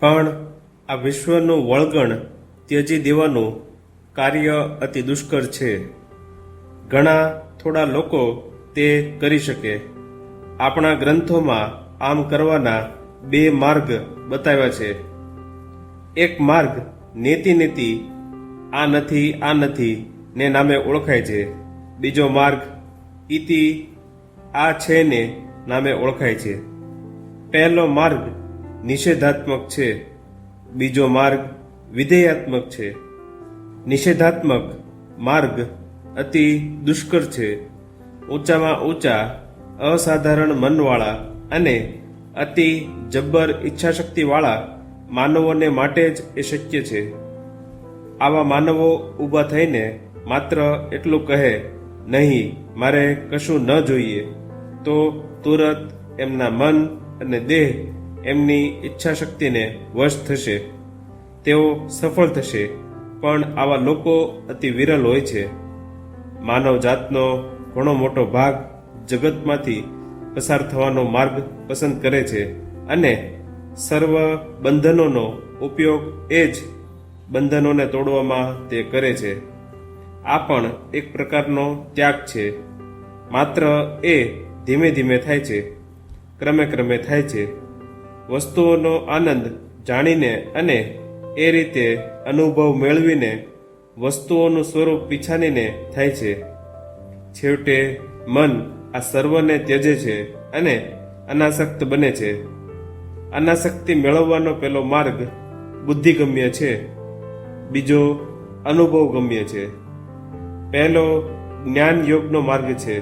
પણ આ વિશ્વનું વળગણ ત્યજી દેવાનું કાર્ય અતિ દુષ્કર છે. ઘણા થોડા લોકો તે કરી શકે. આપણા ગ્રંથોમાં આમ કરવાના બે માર્ગ બતાવ્યા છે. એક માર્ગ નેતિ નેતિ, આ નથી આ નથી, ને નામે ઓળખાય છે. બીજો માર્ગ ઇતિ આ છે ને નામે ઓળખાય છે. પહેલો માર્ગ નિષેધાત્મક છે. બીજો માર્ગ વિધેયાત્મક છે. નિષેધાત્મક માર્ગ અતિ દુષ્કર છે. ઊંચામાં ઊંચા, અસાધારણ મનવાળા અને અતિ જબ્બર ઈચ્છાશક્તિવાળા માનવોને માટે જ એ શક્ય છે. આવા માનવો ઊભા થઈને માત્ર એટલું કહે, નહીં, મારે કશું ન જોઈએ. તો તુરત એમના મન અને દેહ એમની ઈચ્છાશક્તિને વશ થશે, તેઓ સફળ થશે, પણ આવા લોકો અતિ વિરલ હોય છે. માનવ જાતનો ઘણો મોટો ભાગ જગતમાંથી પસાર થવાનો માર્ગ પસંદ કરે છે અને સર્વ બંધનોનો ઉપયોગ એ જ બંધનોને તોડવામાં તે કરે છે. આ પણ એક પ્રકારનો ત્યાગ છે. માત્ર એ ધીમે ધીમે થાય છે. ક્રમે ક્રમે થાય છે. વસ્તુઓનો આનંદ જાણીને અને એ રીતે અનુભવ મેળવીને વસ્તુઓનું સ્વરૂપ પીછાનીને થાય છે. છેવટે મન આ સર્વને ત્યજે છે અને અનાસક્ત બને છે. અનાસક્તિ મેળવવાનો પેલો માર્ગ બુદ્ધિગમ્ય છે. બીજો અનુભવ ગમ્ય છે. પહેલો જ્ઞાન યોગનો માર્ગ છે.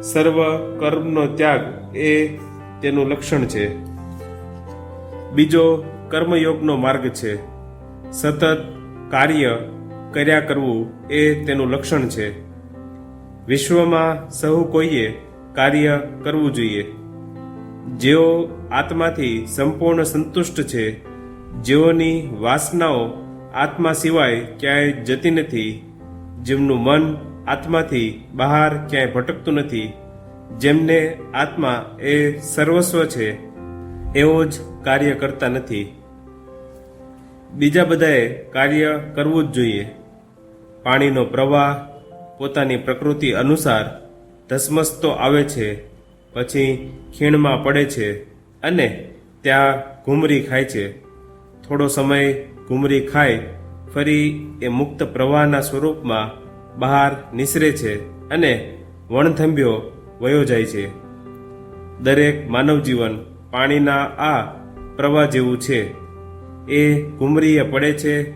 સર્વ કર્મનો ત્યાગ એ તેનું લક્ષણ છે. બીજો કર્મયોગનો માર્ગ છે. સતત કાર્ય કર્યા કરવું એ તેનું લક્ષણ છે. વિશ્વમાં સહુ કોઈએ કાર્ય કરવું જોઈએ. જેઓ આત્માથી સંપૂર્ણ સંતુષ્ટ છે, જેઓની વાસનાઓ આત્મા સિવાય ક્યાંય જતી નથી, જેમનું મન આત્માથી બહાર ક્યાંય ભટકતું નથી, જેમને આત્મા એ સર્વસ્વ છે. એવો જ કાર્ય કરતા નથી. બીજા બધાએ કાર્ય કરવું જ જોઈએ. પાણીનો પ્રવાહ, પોતાની પ્રકૃતિ અનુસાર ધસમસતો આવે છે, પછી ખીણમાં પડે છે અને ત્યાં ઘૂમરી ખાય છે. થોડો સમય ઘૂમરી ખાય, ફરી એ મુક્ત પ્રવાહના સ્વરૂપમાં બહાર નિસરે છે અને વણથંભ્યો વયો જાય છે. દરેક માનવ જીવન પાણીના આ પ્રવાહ જેવું છે. એ ઘુમરીએ પડે છે.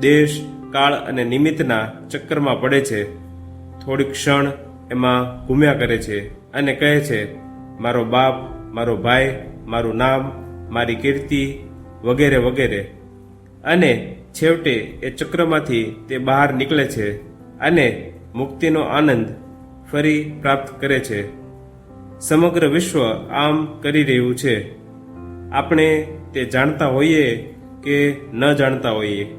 દેશ કાળ અને નિમિત્તના ચક્કરમાં પડે છે. થોડીક ક્ષણ એમાં ઘૂમ્યા કરે છે અને કહે છે, મારો બાપ, મારો ભાઈ, મારું નામ, મારી કીર્તિ, વગેરે વગેરે. અને છેવટે એ ચક્રમાંથી તે બહાર નીકળે છે અને મુક્તિનો આનંદ ફરી પ્રાપ્ત કરે છે. સમગ્ર વિશ્વ આમ કરી રહ્યું છે. આપણે તે જાણતા હોઈએ કે ન જાણતા હોઈએ.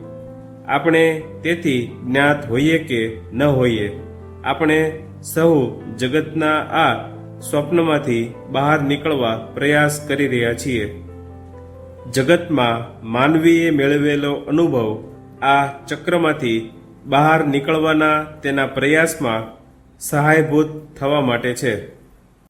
આપણે તેથી જ્ઞાત હોઈએ કે ન હોઈએ. આપણે સહુ જગતના આ સ્વપ્નમાંથી બહાર નીકળવા પ્રયાસ કરી રહ્યા છીએ. જગતમાં માનવીએ મેળવેલો અનુભવ આ ચક્રમાંથી બહાર નીકળવાના તેના પ્રયાસમાં સહાયભૂત થવા માટે છે.